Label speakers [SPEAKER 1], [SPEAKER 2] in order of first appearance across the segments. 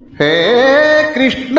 [SPEAKER 1] హే కృష్ణ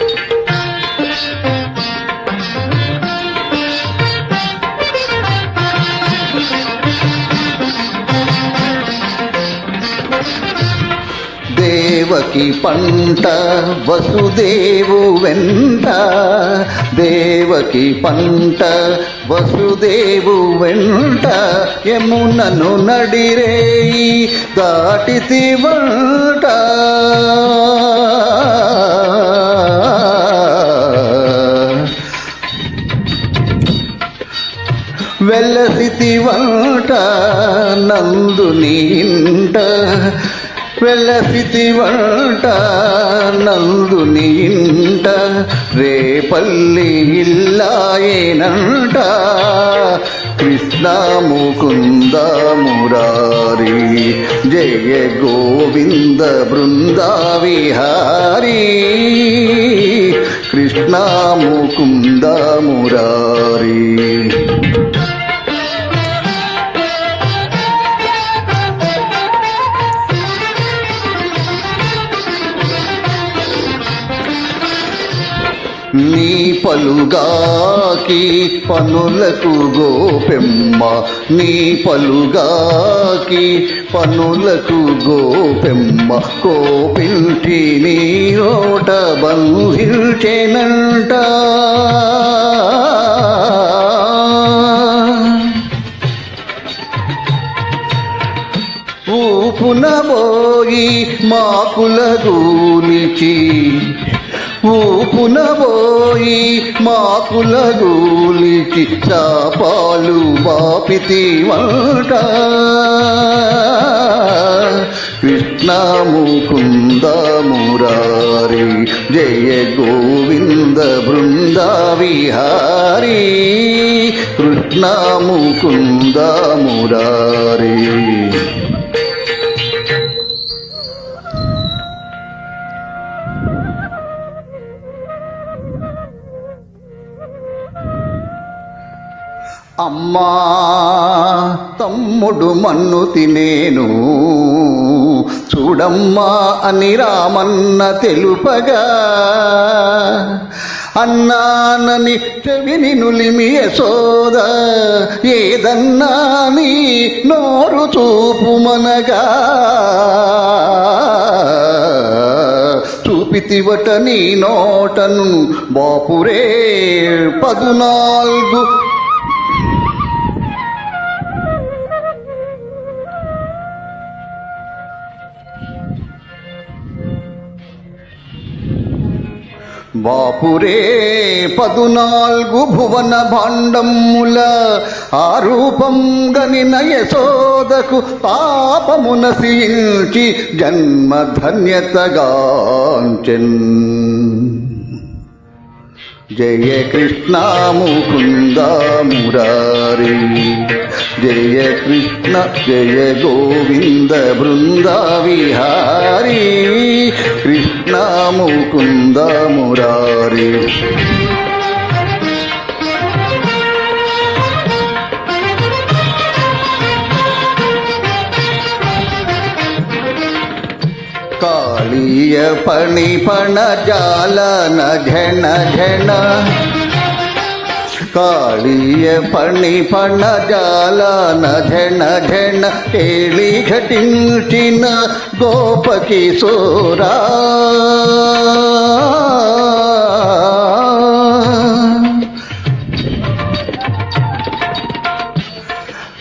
[SPEAKER 1] దేవకి పంట వసుదేవు వెంట. దేవకి పంట వసుదేవు వెంట. యమునను నడిరేయి దాటితి వంట. వెల్లసితి వంట నందు నీంట వెల్లసితి వంట నందుని ఇంట రేపల్లి ఇల్లాయేనంట కృష్ణ ముకుంద మురారి జయ గోవింద బృంద విహారీ కృష్ణ ముకుంద మురారీ నీ పలుగాకి పనులకు గోపెమ్మ. నీ పలుగాకి పనులకు గోపెమ్మ. కోపింటి నీ ఓట బంధించేనంట ఊపున పోయి మాకుల గూలిచి ఊపున పోయి మాకుల గూలిచి చాపాలు బాపితి వంట కృష్ణ ముకుంద మురారి జయ గోవింద బృంద విహారీ కృష్ణ ముకుంద మురారీ అమ్మా తమ్ముడు మన్ను తినేను. చూడమ్మా అని రామన్న తెలుపగా అన్నానని చెవిని నులిమి యశోద ఏదన్నా నీ నోరు చూపుమనగా చూపితివట నీ నోటను బాపురే పదునాలుగు బాపురే పదునాల్గు భువన భాండముల ఆరూపం గనిన యశోదకు పాపమునసించి జన్మధన్యతగాంచెన్. జయ కృష్ణ ముకుంద మురారి. జయ కృష్ణ జయ గోవింద బృంద విహారీ. కృష్ణ ముకుంద మురారి. पलिय पणिपण जाल न घन। घन कालीय पणिपण जाल न घन। घन केली घटिन गोप किशोरा।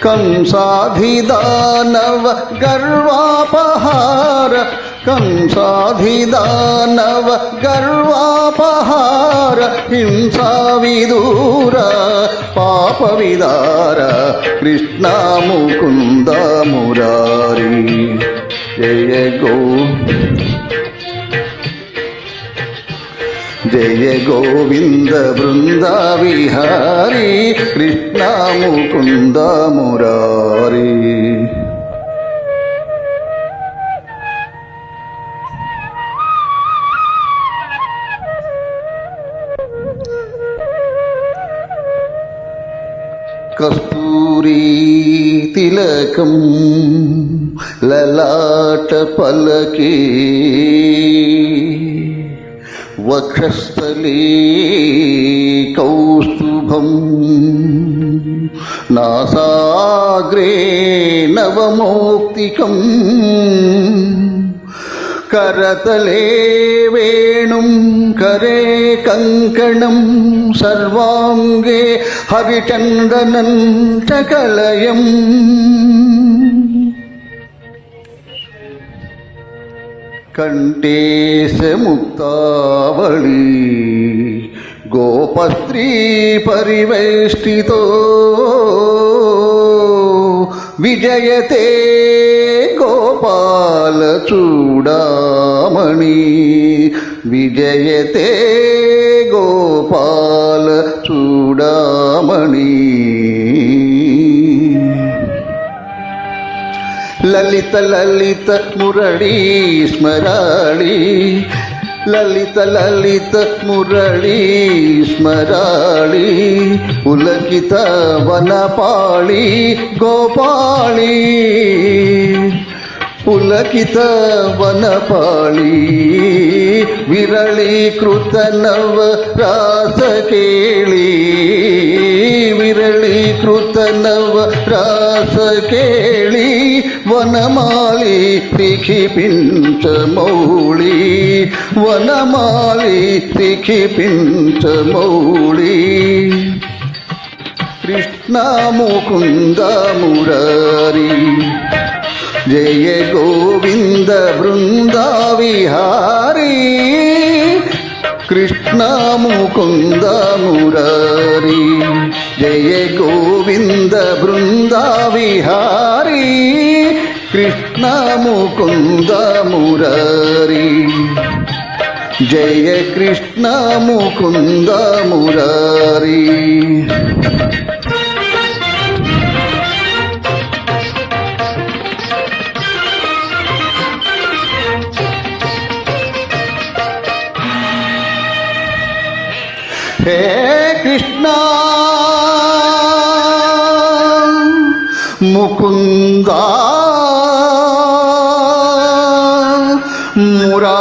[SPEAKER 1] कंसाधि दानव गर्वापहार। కంసాధిదానవ గర్వాపహార హింసా విదూర పాప విదార కృష్ణ ముకుంద మురారి జయ గో జయ గోవింద బృంద విహారీ కృష్ణ ముకుంద మురారీ కస్తూరీ తిలకం లలాట పలకే వక్షస్థలే కౌస్తుభం నాసాగ్రే నవమౌక్తికం கரதலே வேணும் கரே கங்கணம் சர்வாங்கே ஹரிச்சந்திரனன் சகலயம். கண்டேசமுக்தாவளி கோபஸ்திரீ பரிவேஷ்டிதோ விஜயதே గోపాల చూడమణి. విజయతే గోపాల చూడమణి. లలిత లలిత మురళి స్మరాళి. లలిత లలిత మురళి స్మరాళి. ఉలకిత వనపాళి గోపాళీ. ಪುಲಕಿತವನಪಾಳಿ ವಿರಳೀಕೃತ ನವ ರಾಸ ಕೇಳಿ ವಿರಳೀಕೃತ ನವ ರಾಸ ಕೇಳಿ ವನಮಾಲಿ ಪಿಂಚ ಮೌಳಿ ವನಮಾಲಿ ಪಿಂಚ ಮೌಳಿ ಕೃಷ್ಣ ಮುಕುಂದ ಮುರ జయ గోవింద బృందావిహారీ కృష్ణ ముకుంద మురారి. జయ గోవింద బృందావిహారీ కృష్ణ ముకుంద మురారి. జయ కృష్ణ ముకుంద हे कृष्णा मुकुंदा मुरा